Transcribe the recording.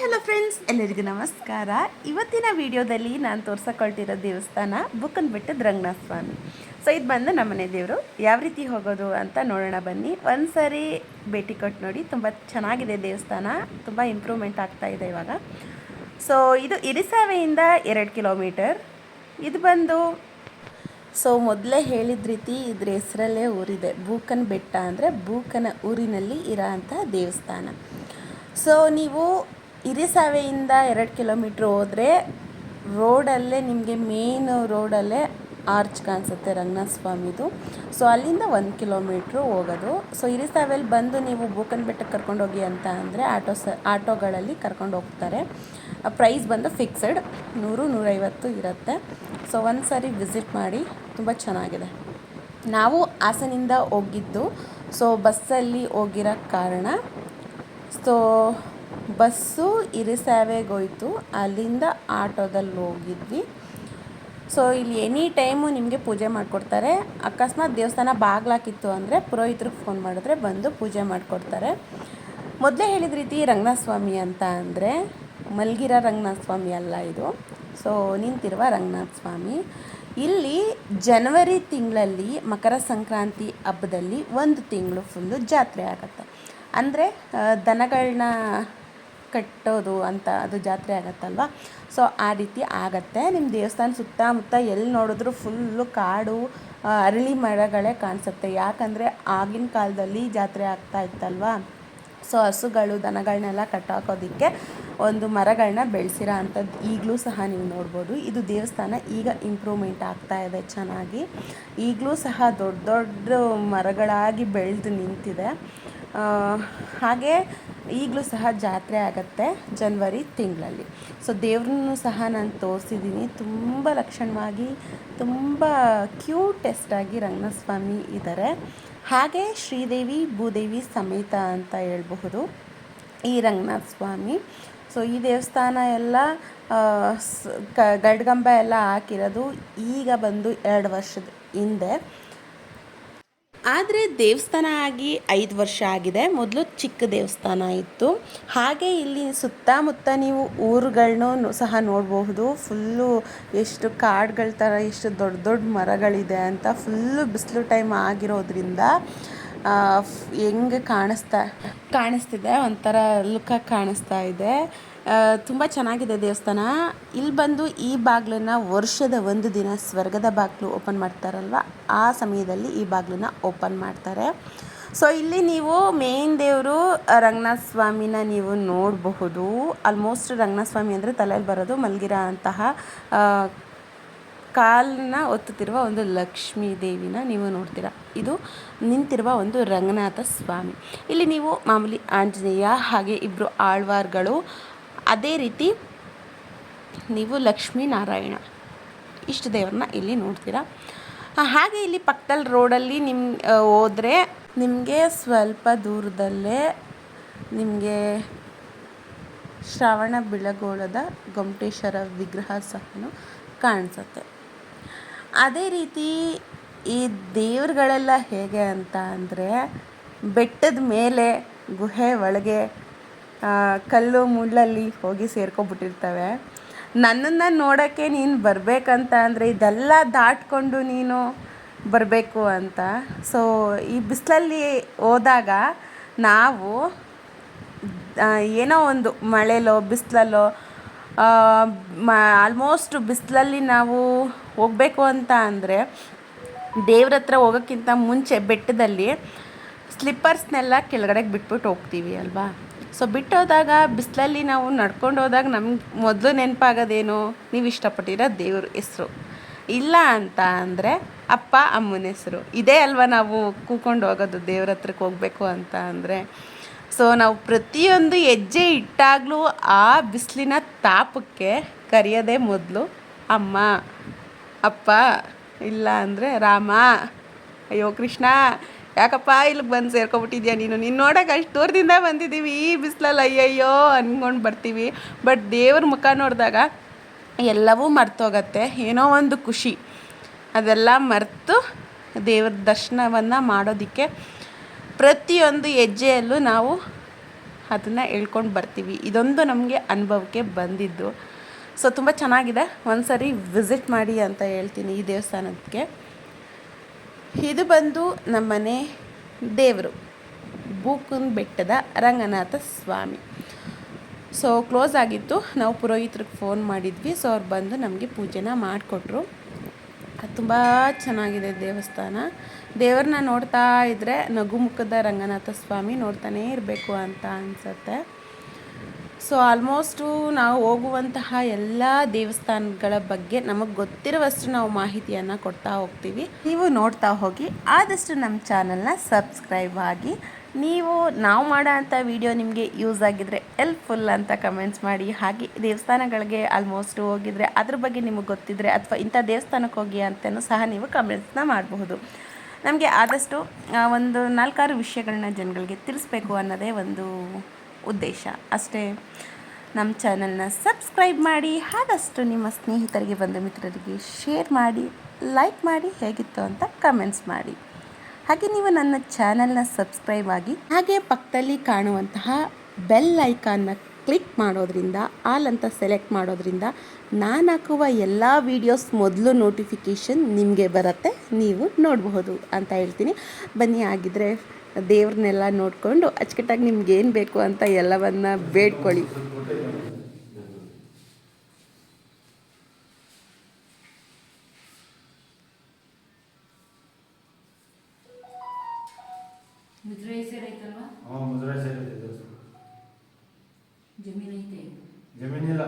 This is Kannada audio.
ಹಲೋ ಫ್ರೆಂಡ್ಸ್, ಎಲ್ಲರಿಗೂ ನಮಸ್ಕಾರ. ಇವತ್ತಿನ ವಿಡಿಯೋದಲ್ಲಿ ನಾನು ತೋರ್ಸಕೊಳ್ತಿರೋ ದೇವಸ್ಥಾನ ಬುಕ್ಕನ್ ಬೆಟ್ಟದ ರಂಗನಾಥ ಸ್ವಾಮಿ ಸೊ ಇದು ಬಂದು ನಮ್ಮನೆ ದೇವರು. ಯಾವ ರೀತಿ ಹೋಗೋದು ಅಂತ ನೋಡೋಣ ಬನ್ನಿ. ಒಂದು ಸರಿ ಭೇಟಿ ಕೊಟ್ಟು ನೋಡಿ. ತುಂಬ ಚೆನ್ನಾಗಿದೆ ದೇವಸ್ಥಾನ. ತುಂಬ ಇಂಪ್ರೂವ್ಮೆಂಟ್ ಆಗ್ತಾ ಇದೆ ಇವಾಗ. ಸೊ ಇದು ಇರಿಸಾವೆಯಿಂದ ಎರಡು ಕಿಲೋಮೀಟರ್. ಇದು ಬಂದು ಸೊ ಮೊದಲೇ ಹೇಳಿದ ರೀತಿ ಇದ್ರ ಹೆಸರಲ್ಲೇ ಊರಿದೆ. ಬೂಕನ್ ಬೆಟ್ಟ ಅಂದರೆ ಬೂಕನ ಊರಿನಲ್ಲಿ ಇರೋ ಅಂಥ ದೇವಸ್ಥಾನ. ಸೊ ನೀವು ಹಿರಿಸಾವೆಯಿಂದ ಎರಡು ಕಿಲೋಮೀಟ್ರ್ ಹೋದರೆ ರೋಡಲ್ಲೇ ನಿಮಗೆ ಮೇನ್ ರೋಡಲ್ಲೇ ಆರ್ಚ್ ಕಾಣಿಸುತ್ತೆ ರಂಗನಾಥಸ್ವಾಮಿದು ಸೊ ಅಲ್ಲಿಂದ ಒಂದು ಕಿಲೋಮೀಟ್ರು ಹೋಗೋದು. ಸೊ ಹಿರಿಸಾವೆಯಲ್ಲಿ ಬಂದು ನೀವು ಬೂಕನ್ ಬೆಟ್ಟಕ್ಕೆ ಕರ್ಕೊಂಡೋಗಿ ಅಂತ ಅಂದರೆ ಆಟೋ ಸ, ಆಟೋಗಳಲ್ಲಿ ಕರ್ಕೊಂಡು ಹೋಗ್ತಾರೆ. ಪ್ರೈಸ್ ಬಂದು ಫಿಕ್ಸಡ್ ನೂರು, ನೂರೈವತ್ತು ಇರುತ್ತೆ. ಸೊ ಒಂದು ಸಾರಿ ವಿಸಿಟ್ ಮಾಡಿ ತುಂಬ ಚೆನ್ನಾಗಿದೆ. ನಾವು ಹಾಸನಿಂದ ಹೋಗಿದ್ದು. ಸೊ ಬಸ್ಸಲ್ಲಿ ಹೋಗಿರೋ ಕಾರಣ. ಸೊ ಬಸ್ಸು ಇರಿಸಾವೆಗೆ ಹೋಯ್ತು ಅಲ್ಲಿಂದ ಆಟೋದಲ್ಲಿ ಹೋಗಿದ್ವಿ. ಸೊ ಇಲ್ಲಿ ಎನಿ ಟೈಮು ನಿಮಗೆ ಪೂಜೆ ಮಾಡಿಕೊಡ್ತಾರೆ. ಅಕಸ್ಮಾತ್ ದೇವಸ್ಥಾನ ಬಾಗ್ಲಾಕಿತ್ತು ಅಂದರೆ ಪುರೋಹಿತ್ರಿಗೆ ಫೋನ್ ಮಾಡಿದ್ರೆ ಬಂದು ಪೂಜೆ ಮಾಡಿಕೊಡ್ತಾರೆ. ಮೊದಲೇ ಹೇಳಿದ ರೀತಿ ರಂಗನಾಥ ಸ್ವಾಮಿ ಅಂತ ಅಂದರೆ ಮಲ್ಗಿರ ರಂಗನಾಥ ಸ್ವಾಮಿ ಅಲ್ಲ ಇದು. ಸೊ ನಿಂತಿರುವ ರಂಗನಾಥ ಸ್ವಾಮಿ ಇಲ್ಲಿ ಜನವರಿ ತಿಂಗಳಲ್ಲಿ ಮಕರ ಸಂಕ್ರಾಂತಿ ಹಬ್ಬದಲ್ಲಿ ಒಂದು ತಿಂಗಳು ಫುಲ್ಲು ಜಾತ್ರೆ ಆಗುತ್ತೆ. ಅಂದರೆ ದನಗಳನ್ನ ಕಟ್ಟೋದು ಅಂತ ಅದು ಜಾತ್ರೆ ಆಗತ್ತಲ್ವ? ಸೊ ಆ ರೀತಿ ಆಗತ್ತೆ. ನಿಮ್ಮ ದೇವಸ್ಥಾನ ಸುತ್ತಮುತ್ತ ಎಲ್ಲಿ ನೋಡಿದ್ರು ಫುಲ್ಲು ಕಾಡು ಅರಳಿ ಮರಗಳೇ ಕಾಣಿಸುತ್ತೆ. ಯಾಕಂದರೆ ಆಗಿನ ಕಾಲದಲ್ಲಿ ಜಾತ್ರೆ ಆಗ್ತಾ ಇತ್ತಲ್ವ? ಸೊ ಹಸುಗಳು ದನಗಳನ್ನೆಲ್ಲ ಕಟ್ಟಾಕೋದಕ್ಕೆ ಒಂದು ಮರಗಳನ್ನ ಬೆಳೆಸಿರೋ ಅಂಥದ್ದು ಈಗಲೂ ಸಹ ನೀವು ನೋಡ್ಬೋದು. ಇದು ದೇವಸ್ಥಾನ ಈಗ ಇಂಪ್ರೂವ್ಮೆಂಟ್ ಆಗ್ತಾ ಇದೆ ಚೆನ್ನಾಗಿ. ಈಗಲೂ ಸಹ ದೊಡ್ಡ ದೊಡ್ಡ ಮರಗಳಾಗಿ ಬೆಳೆದು ನಿಂತಿದೆ. ಹಾಗೆ ಈಗಲೂ ಸಹ ಜಾತ್ರೆ ಆಗುತ್ತೆ ಜನ್ವರಿ ತಿಂಗಳಲ್ಲಿ. ಸೊ ದೇವ್ರನ್ನೂ ಸಹ ನಾನು ತೋರಿಸಿದ್ದೀನಿ ತುಂಬ ಲಕ್ಷಣವಾಗಿ, ತುಂಬ ಕ್ಯೂಟೆಸ್ಟಾಗಿ ರಂಗನಾಥ ಸ್ವಾಮಿ ಇದ್ದಾರೆ ಹಾಗೆ ಶ್ರೀದೇವಿ, ಭೂದೇವಿ ಸಮೇತ ಅಂತ ಹೇಳಬಹುದು ಈ ರಂಗನಾಥ ಸ್ವಾಮಿ ಸೊ ಈ ದೇವಸ್ಥಾನ ಎಲ್ಲ ಕ, ಗಡ್ಗಂಬ ಎಲ್ಲ ಹಾಕಿರೋದು ಈಗ ಬಂದು ಎರಡು ವರ್ಷದ ಹಿಂದೆ. ಆದರೆ ದೇವಸ್ಥಾನ ಆಗಿ ಐದು ವರ್ಷ ಆಗಿದೆ. ಮೊದಲು ಚಿಕ್ಕ ದೇವಸ್ಥಾನ ಇತ್ತು. ಹಾಗೆ ಇಲ್ಲಿ ಸುತ್ತಮುತ್ತ ನೀವು ಊರುಗಳನ್ನು ಸಹ ನೋಡಬಹುದು. ಫುಲ್ಲು ಎಷ್ಟು ಕಾಡುಗಳ ಥರ ಎಷ್ಟು ದೊಡ್ಡ ದೊಡ್ಡ ಮರಗಳಿದೆ ಅಂತ ಫುಲ್ಲು ಬಿಸಿಲು ಟೈಮ್ ಆಗಿರೋದ್ರಿಂದ ಹೆಂಗೆ ಕಾಣಿಸ್ತಾ? ಕಾಣಿಸ್ತಿದೆ, ಒಂಥರ ಲುಕ್ಕಾಗಿ ಕಾಣಿಸ್ತಾ ಇದೆ. ತುಂಬ ಚೆನ್ನಾಗಿದೆ ದೇವಸ್ಥಾನ. ಇಲ್ಲಿ ಬಂದು ಈ ಬಾಗಿಲನ್ನ ವರ್ಷದ ಒಂದು ದಿನ ಸ್ವರ್ಗದ ಬಾಗಿಲು ಓಪನ್ ಮಾಡ್ತಾರಲ್ವ? ಆ ಸಮಯದಲ್ಲಿ ಈ ಬಾಗಿಲನ್ನ ಓಪನ್ ಮಾಡ್ತಾರೆ. ಸೊ ಇಲ್ಲಿ ನೀವು ಮೇನ್ ದೇವರು ರಂಗನಾಥ ಸ್ವಾಮಿನ ನೀವು ನೋಡಬಹುದು. ಆಲ್ಮೋಸ್ಟ್ ರಂಗನಾಥ ಸ್ವಾಮಿ ಅಂದರೆ ತಲೆಯಲ್ಲಿ ಬರೋದು ಮಲಗಿರೋ ಅಂತಹ ಕಾಲನ್ನ ಒತ್ತುತ್ತಿರುವ ಒಂದು ಲಕ್ಷ್ಮೀ ದೇವಿನ ನೀವು ನೋಡ್ತೀರಾ. ಇದು ನಿಂತಿರುವ ಒಂದು ರಂಗನಾಥ ಸ್ವಾಮಿ. ಇಲ್ಲಿ ನೀವು ಮಾಮೂಲಿ ಆಂಜನೇಯ ಹಾಗೆ ಇಬ್ಬರು ಆಳ್ವಾರ್ಗಳು, ಅದೇ ರೀತಿ ನೀವು ಲಕ್ಷ್ಮೀ ನಾರಾಯಣ ಇಷ್ಟು ದೇವ್ರನ್ನ ಇಲ್ಲಿ ನೋಡ್ತೀರಾ. ಹಾಗೆ ಇಲ್ಲಿ ಪಕ್ಕದಲ್ಲಿ ರೋಡಲ್ಲಿ ನಿಮ್ಮ ಹೋದರೆ ನಿಮಗೆ ಸ್ವಲ್ಪ ದೂರದಲ್ಲೇ ನಿಮಗೆ ಶ್ರವಣ ಬಿಳಗೋಳದ ಗೊಮಟೇಶ್ವರ ವಿಗ್ರಹ ಸಹ ಕಾಣಿಸುತ್ತೆ. ಅದೇ ರೀತಿ ಈ ದೇವ್ರುಗಳೆಲ್ಲ ಹೇಗೆ ಅಂತ ಅಂದರೆ ಬೆಟ್ಟದ ಮೇಲೆ ಗುಹೆ ಒಳಗೆ ಕಲ್ಲು ಮುಳ್ಳಲ್ಲಿ ಹೋಗಿ ಸೇರ್ಕೊಬಿಟ್ಟಿರ್ತವೆ ನನ್ನನ್ನು ನೋಡೋಕ್ಕೆ ನೀನು ಬರಬೇಕಂತ ಅಂದರೆ ಇದೆಲ್ಲ ದಾಟ್ಕೊಂಡು ನೀನು ಬರಬೇಕು ಅಂತ. ಸೊ ಈ ಬಿಸಿಲಲ್ಲಿ ಹೋದಾಗ ನಾವು ಏನೋ ಒಂದು ಮಳೆಲೋ, ಬಿಸಿಲಲ್ಲೋ ಮ ಆಲ್ಮೋಸ್ಟ್ ಬಿಸಿಲಲ್ಲಿ ನಾವು ಹೋಗಬೇಕು ಅಂತ ಅಂದರೆ ದೇವ್ರ ಹತ್ರ ಹೋಗೋಕ್ಕಿಂತ ಮುಂಚೆ ಬೆಟ್ಟದಲ್ಲಿ ಸ್ಲಿಪ್ಪರ್ಸ್ನೆಲ್ಲ ಕೆಳಗಡೆಗೆ ಬಿಟ್ಬಿಟ್ಟು ಹೋಗ್ತೀವಿ ಅಲ್ವಾ? ಸೊ ಬಿಟ್ಟು ಹೋದಾಗ ಬಿಸಿಲಲ್ಲಿ ನಾವು ನಡ್ಕೊಂಡು ಹೋದಾಗ ನಮ್ಗೆ ಮೊದಲು ನೆನಪಾಗೋದೇನು? ನೀವು ಇಷ್ಟಪಟ್ಟಿರೋ ದೇವ್ರ ಹೆಸರು. ಇಲ್ಲ ಅಂತ ಅಂದರೆ ಅಪ್ಪ, ಅಮ್ಮನ ಹೆಸರು. ಇದೇ ಅಲ್ವಾ ನಾವು ಕೂಕೊಂಡು ಹೋಗೋದು ದೇವ್ರ ಹತ್ರಕ್ಕೆ ಹೋಗಬೇಕು ಅಂತ ಅಂದರೆ? ಸೊ ನಾವು ಪ್ರತಿಯೊಂದು ಹೆಜ್ಜೆ ಇಟ್ಟಾಗಲೂ ಆ ಬಿಸಿಲಿನ ತಾಪಕ್ಕೆ ಕರೆಯೋದೇ ಮೊದಲು, ಅಮ್ಮ, ಅಪ್ಪ, ಇಲ್ಲ ಅಂದರೆ ರಾಮ, ಅಯ್ಯೋ ಕೃಷ್ಣ, ಯಾಕಪ್ಪ ಇಲ್ಲಿಗೆ ಬಂದು ಸೇರ್ಕೊಬಿಟ್ಟಿದ್ಯಾ ನೀನು? ನೀನು ನೋಡೋಕೆ ಅಷ್ಟು ದೂರದಿಂದ ಬಂದಿದ್ದೀವಿ, ಈ ಬಿಸಿಲಲ್ಲಿ ಅಯ್ಯಯ್ಯೋ ಅಂದ್ಕೊಂಡು ಬರ್ತೀವಿ. ಬಟ್ ದೇವ್ರ ಮುಖ ನೋಡಿದಾಗ ಎಲ್ಲವೂ ಮರ್ತೋಗತ್ತೆ. ಏನೋ ಒಂದು ಖುಷಿ. ಅದೆಲ್ಲ ಮರೆತು ದೇವ್ರ ದರ್ಶನವನ್ನು ಮಾಡೋದಕ್ಕೆ ಪ್ರತಿಯೊಂದು ಹೆಜ್ಜೆಯಲ್ಲೂ ನಾವು ಅದನ್ನು ಹೇಳ್ಕೊಂಡು ಬರ್ತೀವಿ. ಇದೊಂದು ನಮಗೆ ಅನುಭವಕ್ಕೆ ಬಂದಿದ್ದು. ಸೊ ತುಂಬ ಚೆನ್ನಾಗಿದೆ. ಒಂದು ಸರಿ ವಿಸಿಟ್ ಮಾಡಿ ಅಂತ ಹೇಳ್ತೀನಿ ಈ ದೇವಸ್ಥಾನಕ್ಕೆ. ಇದು ಬಂದು ನಮ್ಮನೆ ದೇವರು, ಬೂಕುನ್ ಬೆಟ್ಟದ ರಂಗನಾಥ ಸ್ವಾಮಿ. ಸೊ ಕ್ಲೋಸ್ ಆಗಿತ್ತು. ನಾವು ಪುರೋಹಿತ್ರಿಗೆ ಫೋನ್ ಮಾಡಿದ್ವಿ. ಸೊ ಅವ್ರು ಬಂದು ನಮಗೆ ಪೂಜೆನ ಮಾಡಿಕೊಟ್ರು. ತುಂಬ ಚೆನ್ನಾಗಿದೆ ದೇವಸ್ಥಾನ. ದೇವ್ರನ್ನ ನೋಡ್ತಾ ಇದ್ದರೆ ನಗುಮುಖದ ರಂಗನಾಥ ಸ್ವಾಮಿ ನೋಡ್ತಾನೇ ಇರಬೇಕು ಅಂತ ಅನಿಸುತ್ತೆ. ಸೊ ಆಲ್ಮೋಸ್ಟು ನಾವು ಹೋಗುವಂತಹ ಎಲ್ಲ ದೇವಸ್ಥಾನಗಳ ಬಗ್ಗೆ ನಮಗೆ ಗೊತ್ತಿರುವಷ್ಟು ನಾವು ಮಾಹಿತಿಯನ್ನು ಕೊಡ್ತಾ ಹೋಗ್ತೀವಿ. ನೀವು ನೋಡ್ತಾ ಹೋಗಿ, ಆದಷ್ಟು ನಮ್ಮ ಚಾನಲ್ನ ಸಬ್ಸ್ಕ್ರೈಬ್ ಆಗಿ. ನೀವು ನಾವು ಮಾಡೋ ವಿಡಿಯೋ ನಿಮಗೆ ಯೂಸ್ ಆಗಿದ್ರೆ ಎಲ್ಪ್ಫುಲ್ ಅಂತ ಕಮೆಂಟ್ಸ್ ಮಾಡಿ. ಹಾಗೆ ದೇವಸ್ಥಾನಗಳಿಗೆ ಆಲ್ಮೋಸ್ಟ್ ಹೋಗಿದ್ರೆ ಅದ್ರ ಬಗ್ಗೆ ನಿಮಗೆ ಗೊತ್ತಿದ್ರೆ ಅಥವಾ ಇಂಥ ದೇವಸ್ಥಾನಕ್ಕೆ ಹೋಗಿ ಅಂತಲೂ ಸಹ ನೀವು ಕಮೆಂಟ್ಸ್ನ ಮಾಡಬಹುದು. ನಮಗೆ ಆದಷ್ಟು ಒಂದು ನಾಲ್ಕಾರು ವಿಷಯಗಳನ್ನ ಜನಗಳಿಗೆ ತಿಳಿಸ್ಬೇಕು ಅನ್ನೋದೇ ಒಂದು ಉದ್ದೇಶ. ಅಷ್ಟೇ, ನಮ್ಮ ಚಾನಲ್ನ ಸಬ್ಸ್ಕ್ರೈಬ್ ಮಾಡಿ, ಆದಷ್ಟು ನಿಮ್ಮ ಸ್ನೇಹಿತರಿಗೆ ಬಂಧು ಮಿತ್ರರಿಗೆ ಶೇರ್ ಮಾಡಿ ಲೈಕ್ ಮಾಡಿ, ಹೇಗಿತ್ತು ಅಂತ ಕಮೆಂಟ್ಸ್ ಮಾಡಿ. ಹಾಗೆ ನೀವು ನನ್ನ ಚಾನಲ್ನ ಸಬ್ಸ್ಕ್ರೈಬ್ ಆಗಿ, ಹಾಗೆ ಪಕ್ಕದಲ್ಲಿ ಕಾಣುವಂತಹ ಬೆಲ್ ಐಕಾನ್ನ ಕ್ಲಿಕ್ ಮಾಡೋದ್ರಿಂದ ಆಲ್ ಅಂತ ಸೆಲೆಕ್ಟ್ ಮಾಡೋದ್ರಿಂದ ನಾನು ಹಾಕುವ ಎಲ್ಲ ವೀಡಿಯೋಸ್ ಮೊದಲು ನೋಟಿಫಿಕೇಷನ್ ನಿಮಗೆ ಬರುತ್ತೆ, ನೀವು ನೋಡಬಹುದು ಅಂತ ಹೇಳ್ತೀನಿ. ಬನ್ನಿ ಆಗಿದ್ರೆ ದೇವ್ರನ್ನೆಲ್ಲ ನೋಡಿಕೊಂಡು ಅಚ್ಚುಕಟ್ಟಾಗಿ ನಿಮ್ಗೆ ಏನು ಬೇಕು ಅಂತ ಎಲ್ಲವನ್ನ ಬೇಡ್ಕೊಳ್ಳಿ. ಜಮೀನಿಲ್ಲ.